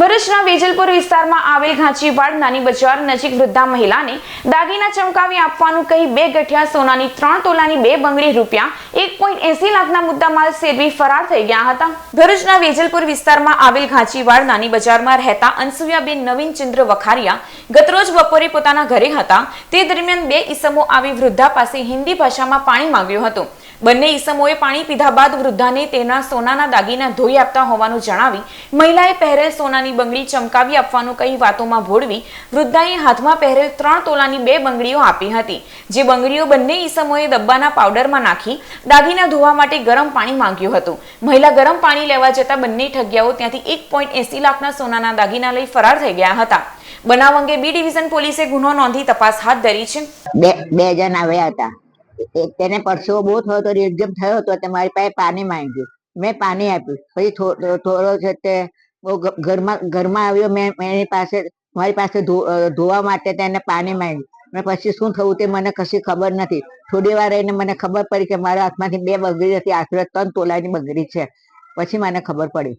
ભરૂચના વેજલપુર વિસ્તારમાં આવેલ ઘાંચીવાડ નાની બજાર નજીક વૃદ્ધા મહિલાને દાગીના ચમકાવી આપવાનું કહી બે ગઠિયા સોનાની ત્રણ તોલાની બે બંગડી રૂપિયા, એક પોઈન્ટ એસી લાખના મુદ્દામાલ સેરવી ફરાર થઈ ગયા હતા. ભરૂચના વેજલપુર વિસ્તારમાં આવેલ ઘાંચીવાડ નાની બજારમાં રહેતા અનસુયાબેન નવીન ચંદ્ર વખારિયા ગતરોજ બપોરે પોતાના ઘરે હતા. તે દરમિયાન બે ઈસમો આવી વૃદ્ધા પાસે હિન્દી ભાષામાં પાણી માંગ્યું હતું. બંને ઈસમોએ પાણી પીધા બાદ વૃદ્ધાને તેના સોનાના દાગીના ધોઈ આપતા હોવાનું જણાવી મહિલાએ પહેરેલ સોનાની બંગડી ચમકાવી આપવાનું કહી વાતોમાં ભોળવી વૃદ્ધાએ હાથમાં પહેરેલ ત્રણ તોલાની બે બંગડીઓ આપી હતી. જે બંગડીઓ બંને ઈસમોએ ડબ્બાના પાવડરમાં નાખી દાગીના ધોવા માટે ગરમ પાણી માંગ્યું હતું. મહિલા ગરમ પાણી લેવા જતા બંને ઠગ્યાઓ ત્યાંથી એક પોઈન્ટ એસી લાખના સોનાના દાગીના લઈ ફરાર થઈ ગયા હતા. બનાવ અંગે બી ડિવિઝન પોલીસે ગુનો નોંધી તપાસ હાથ ધરી છે. બે બે જણ આવ્યા હતા. તેને પરસેવો બહુ થયો હતો એકદમ થયો હતો, તે મારી પાસે પાણી માંગ્યું. મેં પાણી આપ્યું. પછી થોડો છે તે બહુ ઘરમાં ઘરમાં આવ્યો, મેં એની પાસે, મારી પાસે ધોવા માટે તેને પાણી માંગ્યું. મેં પછી શું થયું તે મને કશી ખબર નથી. થોડી વાર રહીને મને ખબર પડી કે મારા હાથમાંથી બે બગડી હતી આશરે ત્રણ તોલાની બગડી છે. પછી મને ખબર પડી.